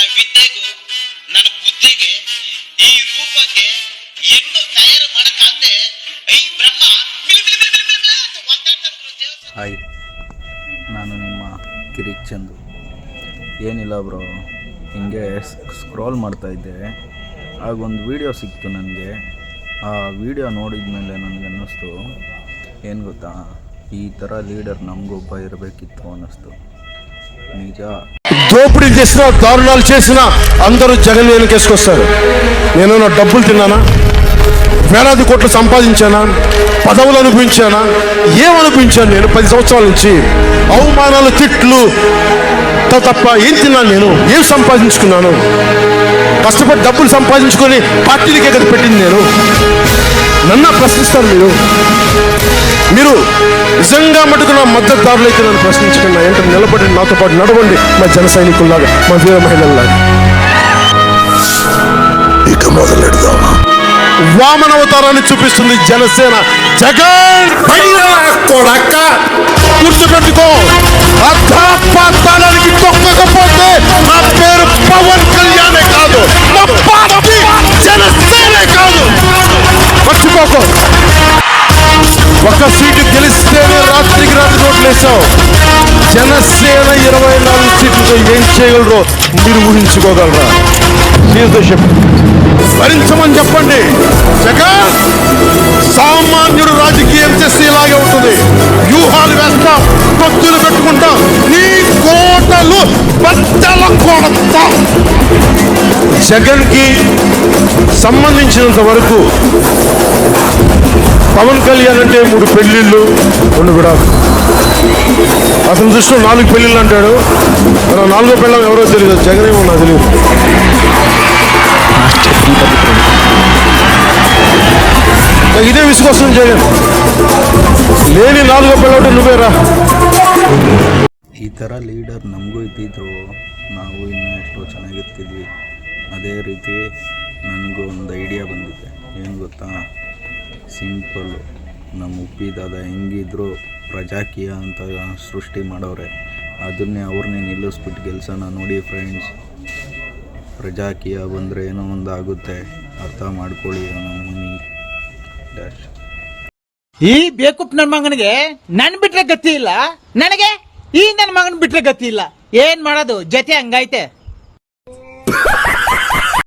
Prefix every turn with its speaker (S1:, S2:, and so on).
S1: ನನ್ನ ನನ್ನ ಬುದ್ಧಿಗೆ ಈ ರೂಪಕ್ಕೆ ಎಂದು ತಯಾರು ಮಾಡಕ್ಕಾಗದೆ ಐ ಬ್ರಹ್ಮ
S2: ಹಾಯ್, ನಾನು ನಿಮ್ಮ ಕಿರಿಕ್ ಚಂದು. ಏನಿಲ್ಲ ಬ್ರೋ, ಹಿಂಗೆ ಸ್ಕ್ರೋಲ್ ಮಾಡ್ತಾಯಿದ್ದೆ ಆಗ ಒಂದು ವಿಡಿಯೋ ಸಿಕ್ತು ನನಗೆ. ಆ ವಿಡಿಯೋ ನೋಡಿದ ಮೇಲೆ ನನಗೆ ಅನ್ನಿಸ್ತು, ಏನು ಗೊತ್ತಾ, ಈ ಥರ ಲೀಡರ್ ನಮಗೊಬ್ಬ ಇರಬೇಕಿತ್ತು ಅನ್ನಿಸ್ತು. ನಿಜ.
S3: దోపిడీ చేసిన దారుణాలు చేసిన అందరూ జగన్ వెనుకేసుకొస్తారు నేను నా డబ్బులు తిన్నానా? వేలాది కోట్లు సంపాదించానా? పదవులు అనిపించానా ఏమనిపించాను నేను పది సంవత్సరాల నుంచి? అవమానాలు తిట్లు త- తప్ప ఏం తిన్నాను నేను? ఏం సంపాదించుకున్నాను? కష్టపడి డబ్బులు సంపాదించుకొని పార్టీలకే కదా పెట్టింది నేను. నన్న ప్రశ్నిస్తారు మీరు. మీరు నిజంగా మటుకు నా మద్దతుదారులు అయితే నన్ను ప్రశ్నించకుండా. ఏంటంటే నిలబడి నాతో పాటు నడవండి. మా జన సైనికుల్లాగా మా వీర మహిళల్లాగా. ఇక మొదలెడదాం వామన అవతారాన్ని చూపిస్తుంది జనసేన. జగన్ కొడక్క గుర్తుపెట్టుకో. అర్థపాతానికి తొక్కకపోతే గెలిస్తేనే రాత్రికి రాత్రి రోడ్లు వేసావు జనసేన ఇరవై నాలుగు సీట్లతో ఏం చేయగలరో మీరు ఊహించుకోగలరా? దీంతో భరించమని చెప్పండి. జగన్ సామాన్యుడు రాజకీయం చేస్తే ఇలాగే ఉంటుంది. వ్యూహాలు వేస్తాం భక్తులు పెట్టుకుంటాం. నీ కోటలు పెద్దల కొడతాం. జగన్కి సంబంధించినంత వరకు పవన్ కళ్యాణ్ అంటే మూడు పెళ్లిళ్ళు రెండు విడాలు అతని దృష్టిలో నాలుగు పెళ్లిళ్ళు అంటాడు మన నాలుగో పెళ్ళం ఎవరో తెలియదు జగన్ ఏమో నాకు తెలియదు నాకు ఇదే విసుకొస్తుంది జగన్ లేని నాలుగో పెళ్ళంటే నువ్వేరా
S2: ಈ ಥರ ಲೀಡರ್ ನಮಗೂ ಇದ್ದಿದ್ರು ನಾವು ಇನ್ನೂ ಎಷ್ಟೋ ಚೆನ್ನಾಗಿರ್ತಿದ್ವಿ ಅದೇ ರೀತಿ ನನಗೂ ಒಂದು ಐಡಿಯಾ ಬಂದಿದೆ ಏನು ಗೊತ್ತಾ ಸಿಂಪಲ್ಲು ನಮ್ಮ ಉಪ್ಪಿದಾದ ಹೆಂಗಿದ್ರು ಪ್ರಜಾಕೀಯ ಅಂತ ಸೃಷ್ಟಿ ಮಾಡೋರೆ. ಅದನ್ನೇ ಅವ್ರನ್ನೇ ನಿಲ್ಲಿಸ್ಬಿಟ್ಟು ಕೆಲಸನ ನೋಡಿ ಫ್ರೆಂಡ್ಸ್ ಪ್ರಜಾಕೀಯ ಬಂದರೆ ಏನೋ ಒಂದು ಆಗುತ್ತೆ ಅರ್ಥ ಮಾಡ್ಕೊಳ್ಳಿ ಮನಿ. ಡ್ಯಾಶ್
S4: ಈ ಬೇಕುಪ್ ನನ್ನ ಮಗನಿಗೆ ನನ್ ಬಿಟ್ರೆ ಗತಿ ಇಲ್ಲ. ನನಗೆ ಈ ನನ್ನ ಮಗನ ಬಿಟ್ರೆ ಗತಿ ಇಲ್ಲ. ಏನ್ ಮಾಡೋದು? ಜೊತೆ ಹಂಗೈತೆ